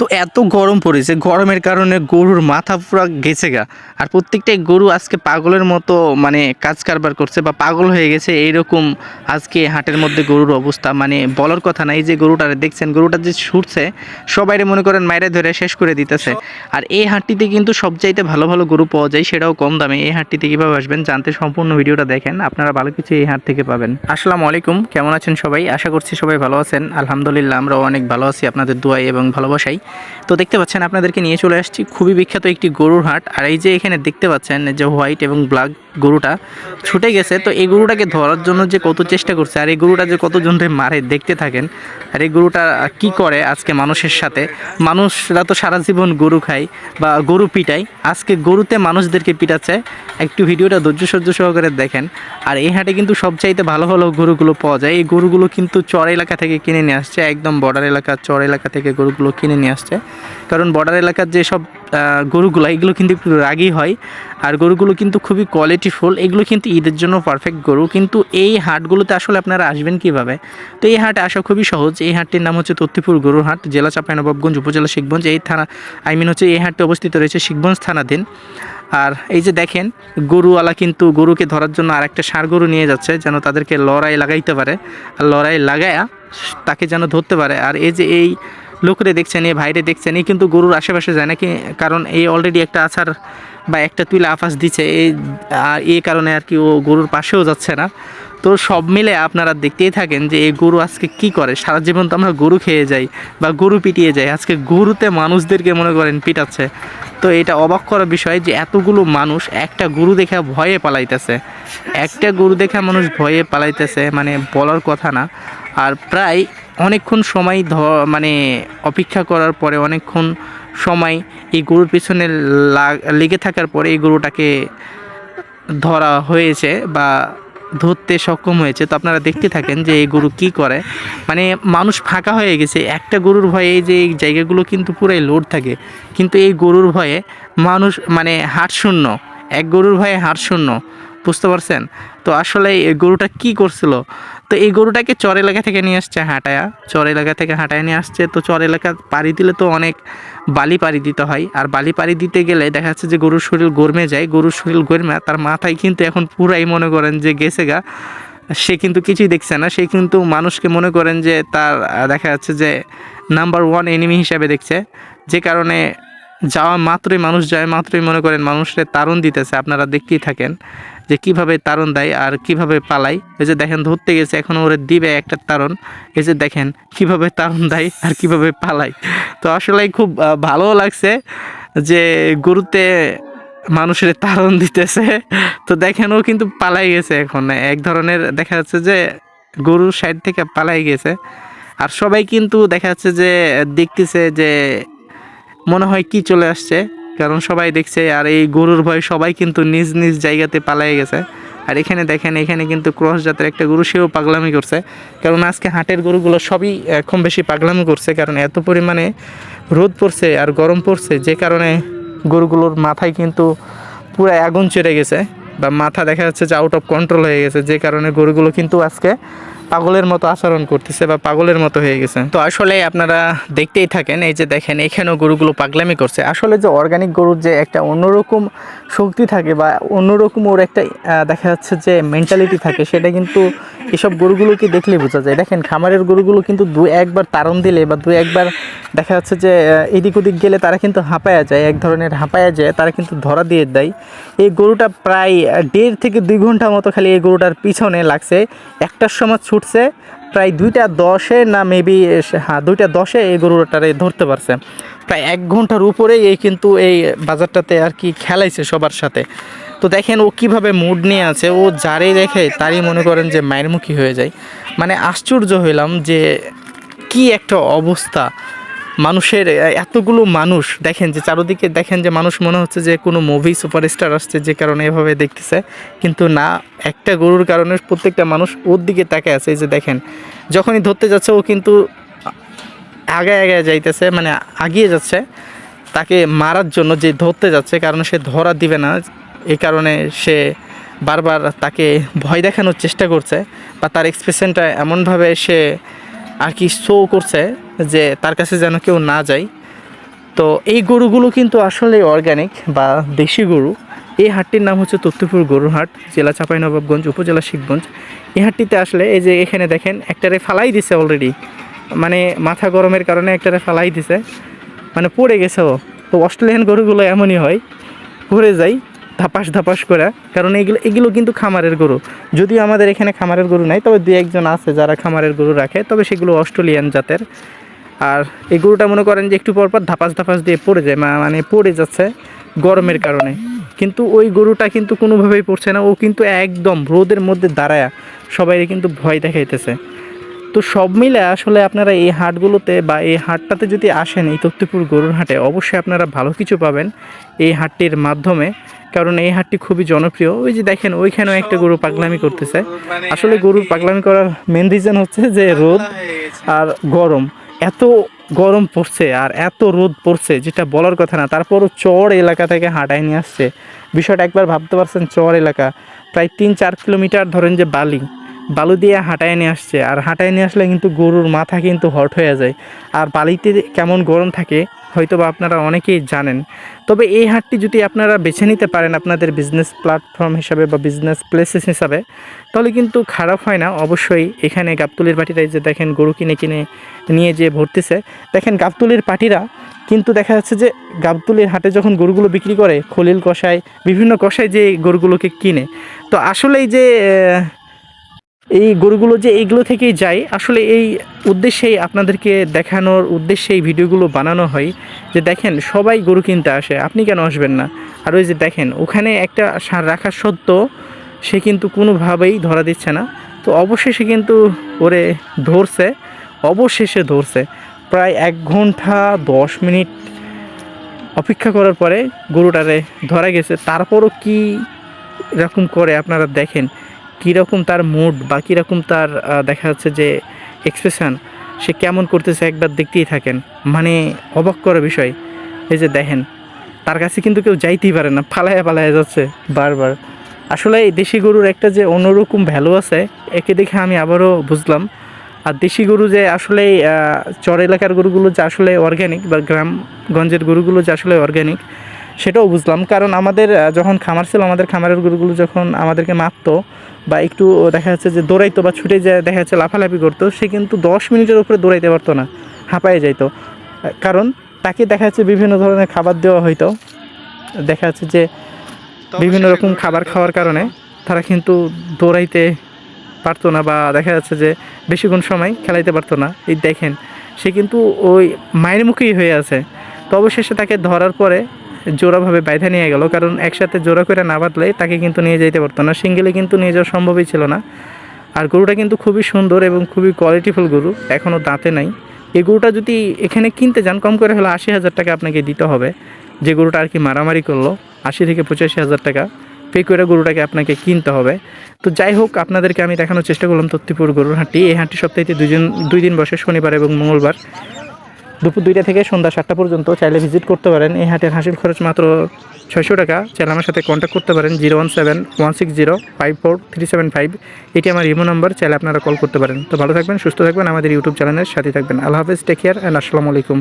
তো এত গরম পড়েছে, গরমের কারণে গরুর মাথা পুরো গেছে গা। আর প্রত্যেকটাই গরু আজকে পাগলের মতো মানে কাজ কারবার করছে বা পাগল হয়ে গেছে, এইরকম আজকে হাটের মধ্যে গরুর অবস্থা। মানে বলার কথা নাই যে গরুটা দেখছেন, গরুটা যে ছুটছে সবাই মনে করেন মায়েরা ধরে শেষ করে দিতেছে। আর এই হাটটিতে কিন্তু সবচাইতে ভালো ভালো গরু পাওয়া যায়, সেটাও কম দামে। এই হাটটিতে কীভাবে আসবেন, জানতে সম্পূর্ণ ভিডিওটা দেখেন, আপনারা ভালো কিছু এই হাট থেকে পাবেন। আসসালামু আলাইকুম, কেমন আছেন সবাই? আশা করছি সবাই ভালো আছেন। আলহামদুলিল্লাহ, আমরাও অনেক ভালো আছি, আপনাদের দোয়াই এবং ভালোবাসাই তো দেখতে পাচ্ছেন আপনাদেরকে নিয়ে চলে আসছি খুবই বিখ্যাত একটি গরুর হাট। আর এই যে এখানে দেখতে পাচ্ছেন যে হোয়াইট এবং ব্ল্যাক গরুটা ছুটে গেছে, তো এই গরুটাকে ধরার জন্য যে কত চেষ্টা করছে আর এই গরুটা যে কতজনকে মারে দেখতে থাকেন। আর এই গরুটা কি করে আজকে মানুষের সাথে? মানুষরা তো সারা জীবন গরু খায় বা গরু পিটায়। আজকে গরুতে মানুষদেরকে পিটাচ্ছে। একটু ভিডিওটা ধৈর্য সহ্য সহকারে দেখেন। আর এই হাটে কিন্তু সবচাইতে ভালো ভালো গরুগুলো পাওয়া যায়। এই গরুগুলো কিন্তু চর এলাকা থেকে কিনে নিয়ে আসছে, একদম বর্ডার এলাকা, চর এলাকা থেকে গরুগুলো কিনে নিয়ে আসছে। কারণ বর্ডার এলাকার যে সব গরুগুলো, এগুলো কিন্তু একটু রাগি হয়। আর গরুগুলো কিন্তু খুবই কোয়ালিটিফুল এগুলো কিন্তু ঈদের জন্য পারফেক্ট গরু। কিন্তু এই হাটগুলোতে আসলে আপনারা আসবেন কীভাবে? তো এই হাটে আসা খুবই সহজ। এই হাটটির নাম হচ্ছে তত্তিপুর গরুর হাট, জেলা চাঁপাইনবাবগঞ্জ উপজেলা শিখগঞ্জ। এই থানা আই মিন হচ্ছে এই হাটটি অবস্থিত রয়েছে শিখগঞ্জ থানাধীন। আর এই যে দেখেন, গরুওয়ালা কিন্তু গরুকে ধরার জন্য আরেকটা ষাঁড় গরু নিয়ে যাচ্ছে, যেন তাদেরকে লড়াই লাগাইতে পারে। আর লড়াই লাগায়া তাকে যেন ধরতে পারে। আর এই যে এই লোকরে দেখছেন, এই ভাইরে দেখছেন, এই কিন্তু গরুর আশেপাশে যায় নাকি? কারণ এই অলরেডি একটা আছাড় বা একটা তুলে আফাস দিচ্ছে এই, আর এই কারণে আর কি ও গরুর পাশেও যাচ্ছে না। তো সব মিলে আপনারা দেখতেই থাকেন যে এই গরু আজকে কি করে? সারা জীবন তো আমরা গরু খেয়ে যাই বা গরু পিটিয়ে যাই, আজকে গরুতে মানুষদেরকে মনে করেন পিটাচ্ছে। তো এটা অবাক করার বিষয় যে এতগুলো মানুষ একটা গরু দেখে ভয়ে পালাইতেছে। একটা গরু দেখে মানুষ ভয়ে পালাইতেছে মানে বলার কথা না। আর প্রায় অনেকক্ষণ সময় ধ- মানে অপেক্ষা করার পরে অনেকক্ষণ সময় এই গরুর পিছনে লাগ- থাকার পরে এই গরুটাকে ধরা হয়েছে বা ধরতে সক্ষম হয়েছে। তো আপনারা দেখতে থাকেন যে এই গরু কি করে। মানে মানুষ ফাঁকা হয়ে গেছে। একটা গরুর ভয়ে এই যে এই জায়গাগুলো কিন্তু পুরাই লোড থাকে। কিন্তু এই গরুর ভয়ে মানুষ মানে হাট শূন্য। এক গরুর ভয়ে হাট শূন্য। বুঝতে পারছেন? তো আসলে এই গরুটা কি করছিল? তো এই গরুটাকে চর এলাকা থেকে নিয়ে আসছে হাঁটায়া। চর এলাকা থেকে হাঁটায় নিয়ে আসছে। তো চর এলাকা পাড়ি দিলে তো অনেক বালি পাড়ি দিতে হয়। আর বালি পাড়ি দিতে গেলে দেখা যাচ্ছে যে গরুর শরীর গরমে যায়। গরুর শরীর গরমে, তার মাথায় কিন্তু এখন পুরাই মনে করেন যে গেছে গা। সে কিন্তু কিছুই দেখছে না। সে কিন্তু মানুষকে মনে করেন যে তার, দেখা যাচ্ছে যে নাম্বার ওয়ান এনিমি হিসাবে দেখছে। যে কারণে যাওয়া মাত্রই, মানুষ যায় মাত্রই মনে করেন মানুষের তারণ দিতেছে। আপনারা দেখতেই থাকেন যে কীভাবে তারণ দেয় আর কীভাবে পালাই এই যে দেখেন ধরতে গেছে, এখন ওরে দিবে একটা তারণ এই যে দেখেন কীভাবে তারণ দেয় আর কীভাবে পালাই তো আসলে খুব ভালো লাগছে যে গরুতে মানুষের তারণ দিতেছে। তো দেখেন ও কিন্তু পালাই গেছে এখন। এক ধরনের দেখা যাচ্ছে যে গরুর সাইড থেকে পালাই গেছে। আর সবাই কিন্তু দেখা যাচ্ছে যে দেখতেছে যে মনে হয় কি চলে আসছে? কারণ সবাই দেখছে, আর এই গরুর ভয় সবাই কিন্তু নিজ নিজ জায়গাতে পালাই গেছে। আর এখানে দেখেন, এখানে কিন্তু ক্রস জাতের একটা গরু, সেও পাগলামি করছে। কারণ আজকে হাটের গরুগুলো সবই কম বেশি পাগলামি করছে, কারণ এত পরিমাণে রোদ পড়ছে আর গরম পড়ছে, যে কারণে গরুগুলোর মাথায় কিন্তু পুরো আগুন চড়ে গেছে। বা মাথা দেখা যাচ্ছে যে আউট অফ কন্ট্রোল হয়ে গেছে, যে কারণে গরুগুলো কিন্তু আজকে পাগলের মতো আচরণ করতেছে বা পাগলের মতো হয়ে গেছে। তো আসলে আপনারা দেখতেই থাকেন, এই যে দেখেন, এখানেও গরুগুলো পাগলামি করছে। আসলে যে অর্গানিক গরুর যে একটা অন্যরকম শক্তি থাকে বা অন্যরকম ওর একটা দেখা যাচ্ছে যে মেন্টালিটি থাকে, সেটা কিন্তু এসব গরুগুলোকে দেখলে বোঝা যায়। দেখেন, খামারের গরুগুলো কিন্তু দু একবার তারণ দিলে বা দু একবার দেখা যাচ্ছে যে এদিক ওদিক গেলে তারা কিন্তু হাঁপায়া যায়, এক ধরনের হাঁপায়া যায়, তারা কিন্তু ধরা দিয়ে দেয়। এই গরুটা প্রায় দেড় থেকে দুই ঘণ্টা মতো খালি এই গরুটার পিছনে লাগছে। একটার সময় ছুটছে প্রায় দুইটা দশে না মেবি হ্যাঁ দুইটা দশে এই গরুটারে ধরতে পারছে। প্রায় এক ঘণ্টার উপরেই এই কিন্তু এই বাজারটাতে আর কি খেলাইছে সবার সাথে। তো দেখেন ও কীভাবে মুড নিয়ে আছে, ও যারে দেখে তারই মনে করেন যে মায়ের মুখী হয়ে যায়। মানে আশ্চর্য হইলাম যে কি একটা অবস্থা। মানুষের এতগুলো মানুষ দেখেন যে চারোদিকে দেখেন যে মানুষ মনে হচ্ছে যে কোনো মুভি সুপারস্টার আসছে যে কারণে এভাবে দেখতেছে। কিন্তু না, একটা গরুর কারণে প্রত্যেকটা মানুষ ওর দিকে তাকে আছে। এই যে দেখেন, যখনই ধরতে যাচ্ছে ও কিন্তু আগে আগে যাইতেছে মানে আগিয়ে যাচ্ছে। তাকে মারার জন্য যে ধরতে যাচ্ছে, কারণ সে ধরা দিবে না। এই কারণে সে বারবার তাকে ভয় দেখানোর চেষ্টা করছে। বা তার এক্সপ্রেশনটা এমনভাবে সে আর কি শো করছে যে তার কাছে যেন কেউ না যায়। তো এই গরুগুলো কিন্তু আসলে অর্গানিক বা দেশি গরু। এই হাটটির নাম হচ্ছে তত্ত্বপুর গরুর হাট জেলা চাঁপাইনবাবগঞ্জ, উপজেলা শিবগঞ্জ এই হাটটিতে আসলে এই যে এখানে দেখেন, একটারে ফালাই দিছে অলরেডি মানে মাথা গরমের কারণে একটারে ফালাই দিছে। মানে পড়ে গেছে ও। তো অস্ট্রেলিয়ান গরুগুলো এমনই হয়, পড়ে যায়, ধাপাস ধাপাস করে। কারণ এগুলো এগুলো কিন্তু খামারের গরু। যদিও আমাদের এখানে খামারের গরু নাই, তবে দু একজন আছে যারা খামারের গরু রাখে, তবে সেগুলো অস্ট্রেলিয়ান জাতের। আর এই গরুটা মনে করেন যে একটু পর পর ধাপাস ধাপাস দিয়ে পড়ে যায় মানে পড়ে যাচ্ছে গরমের কারণে। কিন্তু ওই গরুটা কিন্তু কোনোভাবেই পড়ছে না, ও কিন্তু একদম রোদের মধ্যে দাঁড়ায় সবাই কিন্তু ভয় দেখাইতেছে। তো সব মিলে আসলে আপনারা এই হাটগুলোতে বা এই হাটটাতে যদি আসেন, এই তত্ত্বপুর গরুর হাটে, অবশ্যই আপনারা ভালো কিছু পাবেন এই হাটটির মাধ্যমে, কারণ এই হাটটি খুবই জনপ্রিয়। ওই যে দেখেন, ওইখানেও একটা গরু পাগলামি করতেছে। আসলে গরুর পাগলামি করার মেন রিজন হচ্ছে যে রোদ আর গরম। এত গরম পড়ছে আর এত রোদ পড়ছে, যেটা বলার কথা না। তারপরও চর এলাকা থেকে হাঁটাই নিয়ে আসছে। বিষয়টা একবার ভাবতে পারছেন, চর এলাকা। প্রায় তিন চার কিলোমিটার ধরেন যে বালি। বালু দিয়ে হাঁটায় নিয়ে আসছে। আর হাঁটাই নিয়ে আসলে কিন্তু গরুর মাথা কিন্তু হট হয়ে যায়। আর বালিতে কেমন গরম থাকে হয়তো বা আপনারা অনেকেই জানেন। তবে এই হাটটি যদি আপনারা বেছে নিতে পারেন আপনাদের বিজনেস প্ল্যাটফর্ম হিসাবে বা বিজনেস প্লেসেস হিসাবে, তাহলে কিন্তু খারাপ হয় না। অবশ্যই এখানে গাবতুলির পাটিরা যে দেখেন গরু কিনে কিনে নিয়ে যেয়ে ভরতেছে। দেখেন গাবতুলির পাটিরা কিন্তু দেখা যাচ্ছে যে গাবতুলির হাটে যখন গরুগুলো বিক্রি করে, খলিল কষায় বিভিন্ন কষায় যে গরুগুলোকে কিনে। তো আসলেই যে এই গরুগুলো যে এইগুলো থেকেই যায়, আসলে এই উদ্দেশ্যেই আপনাদেরকে দেখানোর উদ্দেশ্যে এই ভিডিওগুলো বানানো হয়, যে দেখেন সবাই গরু কিনতে আসে, আপনি কেন আসবেন না? আর ওই যে দেখেন, ওখানে একটা সার রাখা সত্ত্বেও সে কিন্তু কোনোভাবেই ধরা দিচ্ছে না। তো অবশেষে কিন্তু ওরে ধরছে, অবশেষে ধরছে। প্রায় এক ঘণ্টা দশ মিনিট অপেক্ষা করার পরে গরুটারে ধরা গেছে। তারপরও কি এরকম করে আপনারা দেখেন। কীরকম তার মুড বা কীরকম তার দেখা যাচ্ছে যে এক্সপ্রেশন সে কেমন করতেছে একবার দেখতেই থাকেন। মানে অবাক করা বিষয়। এই যে দেখেন, তার কাছে কিন্তু কেউ যাইতেই পারে না, পালায়া পালায়া যাচ্ছে বারবার। আসলে এই দেশি গরুর একটা যে অন্যরকম ভ্যালু আছে, একে দেখে আমি আবারও বুঝলাম। আর দেশি গরু যে আসলে চর এলাকার গরুগুলো যে আসলে অর্গ্যানিক বা গ্রামগঞ্জের গরুগুলো যে আসলে অর্গ্যানিক সেটাও বুঝলাম। কারণ আমাদের যখন খামার ছিল, আমাদের খামারের গরুগুলো যখন আমাদেরকে মারতো বা একটু দেখা যাচ্ছে যে দৌড়াইতো বা ছুটে যায় দেখা যাচ্ছে লাফালাফি করতো সে কিন্তু দশ মিনিটের উপরে দৌড়াইতে পারতো না হাঁপায়ে যাইতো। কারণ তাকে দেখা যাচ্ছে বিভিন্ন ধরনের খাবার দেওয়া হইতো। দেখা যাচ্ছে যে বিভিন্ন রকম খাবার খাওয়ার কারণে তারা কিন্তু দৌড়াইতে পারতো না বা দেখা যাচ্ছে যে বেশিক্ষণ সময় খেলাইতে পারতো না। এই দেখেন সে কিন্তু ওই মায়ের মুখেই হয়ে আছে। তো অবশেষে তাকে ধরার পরে জোড়াভাবে বাইধা নিয়ে গেল। কারণ একসাথে জোড়া করে না বাঁধলে তাকে কিন্তু নিয়ে যেতে পারতো না। সিঙ্গেলে কিন্তু নিয়ে যাওয়া সম্ভবই ছিল না। আর গরুটা কিন্তু খুবই সুন্দর এবং খুবই কোয়ালিটিফুল গরু এখনও দাঁতে নাই। এই গরুটা যদি এখানে কিনতে যান, কম করে হলে আশি হাজার টাকা আপনাকে দিতে হবে। যে গরুটা আর কি মারামারি করল, আশি থেকে পঁচাশি হাজার টাকা পে করে গরুটাকে আপনাকে কিনতে হবে। তো যাই হোক, আপনাদেরকে আমি দেখানোর চেষ্টা করলাম তত্তিপুর গরুর হাটটি। এই হাটটি সপ্তাহে দুজন দুই দিন বসে, শনিবার এবং মঙ্গলবার। দুপুর দুইটা থেকে সন্ধ্যা সাতটা পর্যন্ত চাইলে ভিজিট করতে পারেন। এই হাটের হাসির খরচ মাত্র ছয়শো টাকা। চাইলে আমার সাথে কন্ট্যাক্ট করতে পারেন zero one seven one six zero five four three seven five. এটি আমার ইমো নাম্বার, চাইলে আপনারা কল করতে পারেন। তো ভালো থাকবেন, সুস্থ থাকবেন আমাদের ইউটিউব চ্যানেলের সাথে থাকবেন। আল্লাহ হাফেজ টেক কেয়ার অ্যান্ড আসসালামু আলাইকুম।